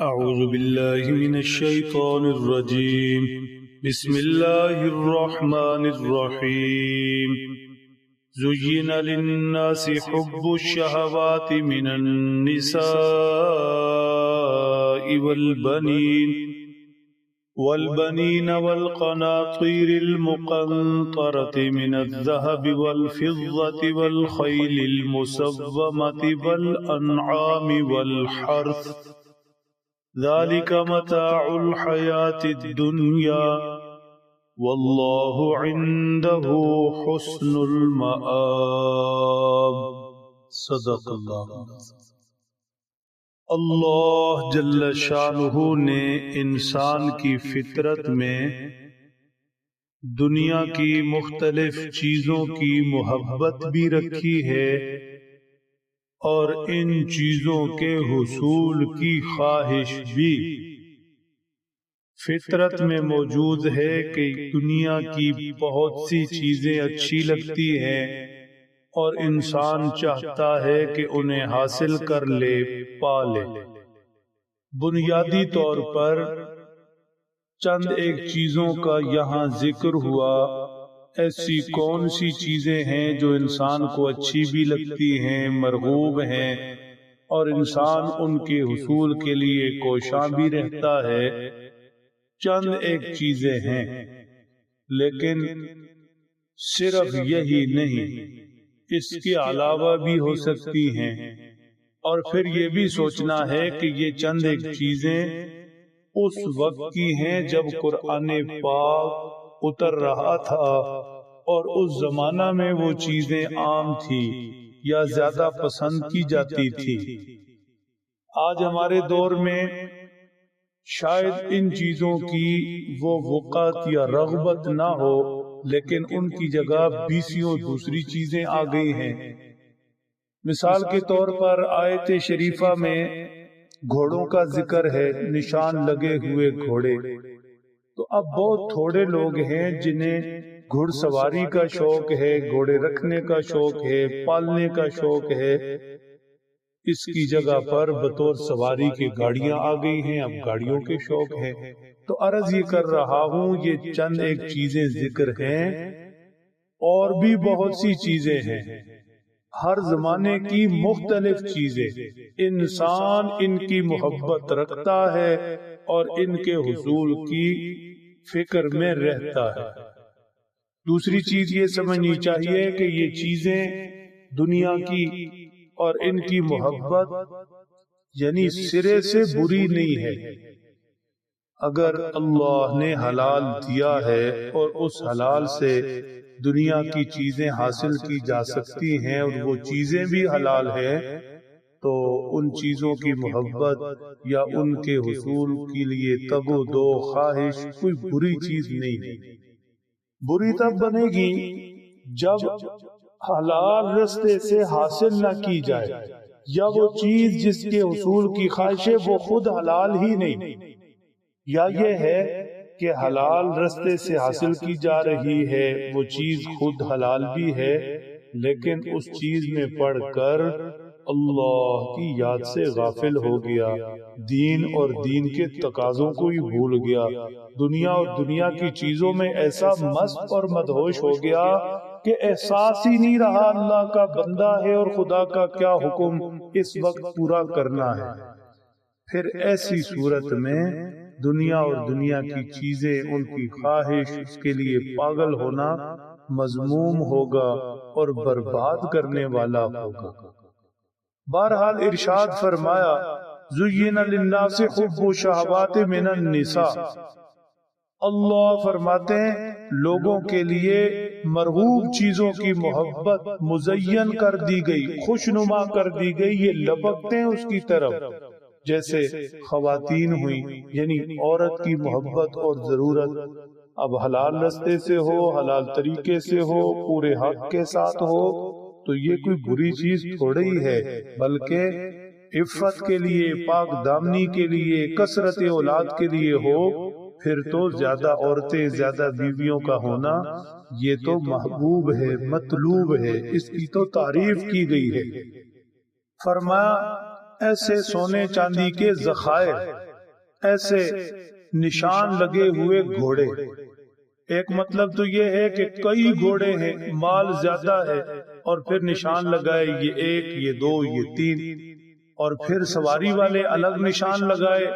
أعوذ بالله من الشيطان الرجيم. بسم الله الرحمن الرحيم. زين للناس حب الشهوات من النساء والبنين والبنين والقناطير المقنطرة من الذهب والفضة والخيل المسومة والأنعام والحرث ذلك متاع الحياة الدنيا والله عنده حسن المآب. صدق الله اللہ جل شانہ نے انسان کی فطرت میں دنیا کی مختلف چیزوں کی محبت بھی رکھی ہے اور ان چیزوں کے حصول کی خواہش بھی۔ فطرت میں موجود ہے کہ دنیا کی بہت سی چیزیں اچھی لگتی ہیں اور انسان چاہتا ہے کہ انہیں حاصل کر لے، پا لے۔ بنیادی طور پر چند ایک چیزوں کا یہاں ذکر ہوا۔ ایسی کون سی چیزیں ہیں جو انسان کو اچھی بھی لگتی ہیں، مرغوب ہیں؟ اور انسان ان کے حصول کے لیے کوشاں بھی رہتا ہے۔ چند ایک چیزیں ہیں، لیکن صرف یہی نہیں، اس کے علاوہ بھی ہو سکتی ہیں۔ اور پھر یہ بھی سوچنا ہے کہ یہ چند ایک چیزیں اس وقت کی ہیں جب قرآن پاک اتر رہا تھا اور اس زمانہ میں وہ چیزیں عام تھی یا زیادہ پسند کی جاتی تھی۔ آج ہمارے دور میں شاید ان چیزوں کی وہ وقت یا رغبت نہ ہو، لیکن ان کی جگہ بیسیوں دوسری چیزیں آ گئی ہیں۔ مثال کے طور پر آیت شریفہ میں گھوڑوں کا ذکر ہے، نشان لگے ہوئے گھوڑے۔ تو اب بہت تھوڑے لوگ ہیں جنہیں گھڑ سواری کا شوق ہے گھوڑے رکھنے کا شوق ہے پالنے کا شوق ہے۔ اس کی جگہ پر بطور سواری کی گاڑیاں آ گئی ہیں اب گاڑیوں کے شوق ہے تو عرض یہ کر رہا ہوں یہ چند ایک چیزیں ذکر ہیں۔ اور بھی بہت سی چیزیں ہیں۔ ہر زمانے کی مختلف چیزیں۔ انسان ان کی محبت رکھتا ہے اور ان کے حصول کی فکر میں رہتا ہے۔ دوسری چیز یہ سمجھنی چاہیے کہ یہ چیزیں دنیا کی اور ان کی محبت یعنی سرے سے بری نہیں ہے۔ اگر اللہ نے حلال دیا ہے اور اس حلال سے دنیا کی چیزیں حاصل کی جا سکتی ہیں اور وہ چیزیں بھی حلال ہیں۔ تو ان چیزوں کی محبت یا ان کے حصول کے لیے تگ و دو خواہش کوئی بری چیز نہیں بری تب بنے گی جب حلال رستے سے حاصل نہ کی جائے یا وہ چیز جس کے حصول کی خواہش ہے وہ خود حلال ہی نہیں۔ یا یہ ہے کہ حلال رستے سے حاصل کی جا رہی ہے وہ چیز خود حلال بھی ہے لیکن اس چیز میں پڑھ کر اللہ کی یاد سے غافل ہو گیا۔ دین اور دین کے تقاضوں کو ہی بھول گیا۔ دنیا اور دنیا کی چیزوں میں ایسا مست اور مدہوش ہو گیا کہ احساس ہی نہیں رہا اللہ کا بندہ ہے اور خدا کا کیا حکم اس وقت پورا کرنا ہے۔ پھر ایسی صورت میں دنیا اور دنیا کی چیزیں، ان کی خواہش، اس کے لیے پاگل ہونا مضموم ہوگا اور برباد کرنے والا ہوگا۔ بہرحال ارشاد فرمایا زین للناس حب شہوات من النساء۔ اللہ فرماتے ہیں، لوگوں کے لیے مرغوب چیزوں کی محبت مزین کر دی گئی، خوشنما کر دی گئی، یہ لپکتے ہیں اس کی طرف۔ جیسے خواتین ہوئی یعنی عورت کی محبت اور ضرورت۔ اب حلال رستے سے ہو، حلال طریقے سے ہو، پورے حق کے ساتھ ہو۔ تو یہ کوئی بری چیز تھوڑی ہی ہے بلکہ عفت کے لیے پاک دامنی کے لیے کثرت اولاد کے لیے ہو پھر تو زیادہ عورتیں زیادہ بیویوں کا ہونا یہ تو محبوب ہے مطلوب ہے اس کی تو تعریف کی گئی ہے۔ فرمایا ایسے سونے چاندی کے ذخائر ایسے نشان لگے ہوئے گھوڑے۔ ایک مطلب تو یہ ہے کہ کئی گھوڑے ہیں مال زیادہ ہے۔ اور پھر نشان لگائے یہ ایک یہ دو یہ تین۔ اور پھر سواری والے الگ نشان لگائے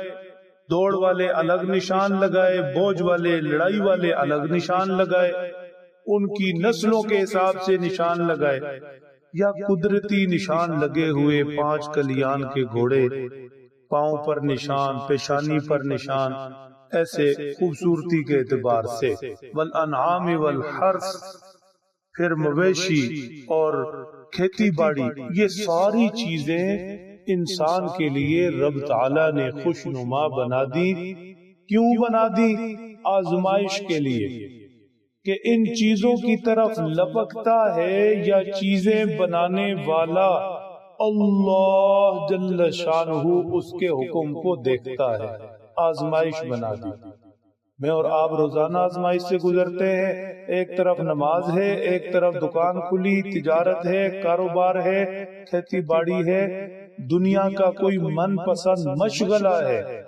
دوڑ والے الگ نشان لگائے بوجھ والے لڑائی والے الگ نشان لگائے۔ ان کی نسلوں کے حساب سے نشان لگائے۔ یا قدرتی نشان لگے ہوئے پانچ کلیان کے گھوڑے پاؤں پر نشان پیشانی پر نشان ایسے خوبصورتی کے اعتبار سے۔ والانعام والحرس پھر مویشی اور کھیتی باڑی یہ ساری چیزیں انسان کے لیے رب تعالی نے خوش نما بنا دی کیوں بنا دی؟ آزمائش کے لیے کہ ان چیزوں کی طرف لپکتا ہے یا چیزیں بنانے والا اللہ جل شانہ اس کے حکم کو دیکھتا ہے آزمائش بنا دی۔ میں اور آپ روزانہ آزمائش سے گزرتے ہیں۔ ایک طرف نماز ہے، ایک طرف دکان کھلی، تجارت ہے، کاروبار ہے، کھیتی باڑی ہے۔ دنیا کا کوئی من پسند مشغلہ ہے۔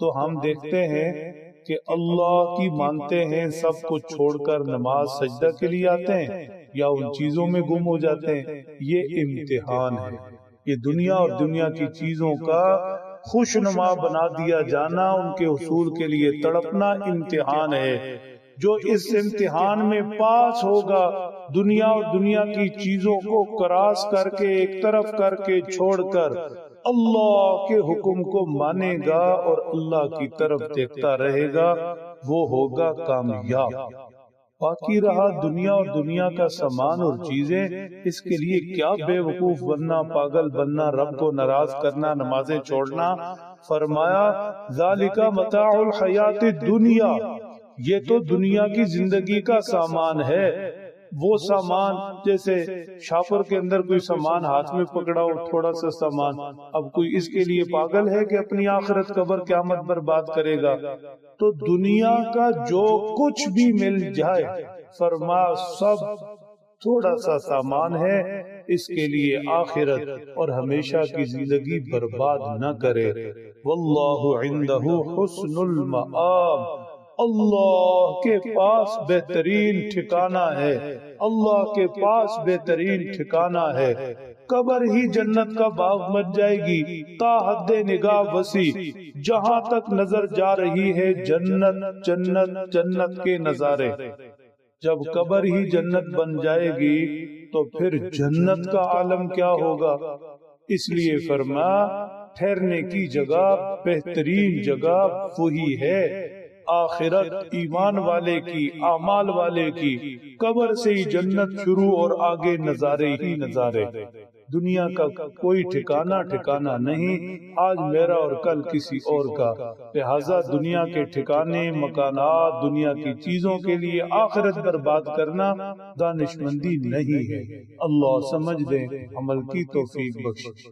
تو ہم دیکھتے ہیں کہ اللہ کی مانتے ہیں، سب کو چھوڑ کر نماز سجدہ کے لیے آتے ہیں یا ان چیزوں میں گم ہو جاتے ہیں۔ یہ امتحان ہے۔ یہ دنیا اور دنیا کی چیزوں کا خوش نما بنا دیا جانا، ان کے حصول کے لیے تڑپنا امتحان ہے۔ جو اس امتحان میں پاس ہوگا، دنیا اور دنیا کی چیزوں کو کراس کر کے، ایک طرف کر کے چھوڑ کر اللہ کے حکم کو مانے گا اور اللہ کی طرف دیکھتا رہے گا، وہ ہوگا کامیاب۔ باقی رہا دنیا اور دنیا کا سامان اور چیزیں، اس کے لیے کیا بے وقوف بننا، پاگل بننا، رب کو ناراض کرنا، نمازیں چھوڑنا؟ فرمایا ذالک متاع الحیات دنیا یہ تو دنیا کی زندگی کا سامان ہے۔ وہ سامان جیسے شاپر کے اندر کوئی سامان ہاتھ میں پکڑا ہو تھوڑا سا سامان۔ اب کوئی اس کے لیے پاگل ہے کہ اپنی آخرت قبر قیامت پر بات کرے گا۔ تو دنیا کا جو کچھ بھی مل جائے، فرما سب تھوڑا سا سامان ہے، اس کے لیے آخرت اور ہمیشہ کی زندگی برباد نہ کرے۔ واللہ عنده حسن المآب۔ اللہ کے پاس بہترین ٹھکانہ ہے۔ اللہ کے پاس بہترین ٹھکانہ ہے۔ قبر ہی جنت کا باغ بن جائے گی۔ تا حد نگاہ وسیع۔ جہاں تک نظر جا رہی ہے جنت جنت جنت کے نظارے۔ جب قبر ہی جنت بن جائے گی تو پھر جنت کا عالم کیا ہوگا؟ اس لیے فرما ٹھہرنے کی جگہ بہترین جگہ وہی ہے۔ آخرت ایمان والے کی، اعمال والے کی۔ قبر سے ہی جنت شروع اور آگے نظارے ہی نظارے۔ دنیا کا کوئی ٹھکانہ ٹھکانہ نہیں۔ آج میرا اور کل کسی اور کا۔ لہذا دنیا کے ٹھکانے، مکانات، دنیا کی چیزوں کے لیے آخرت پر بات کرنا دانش مندی نہیں ہے۔ اللہ سمجھ دیں عمل کی توفیق بخش۔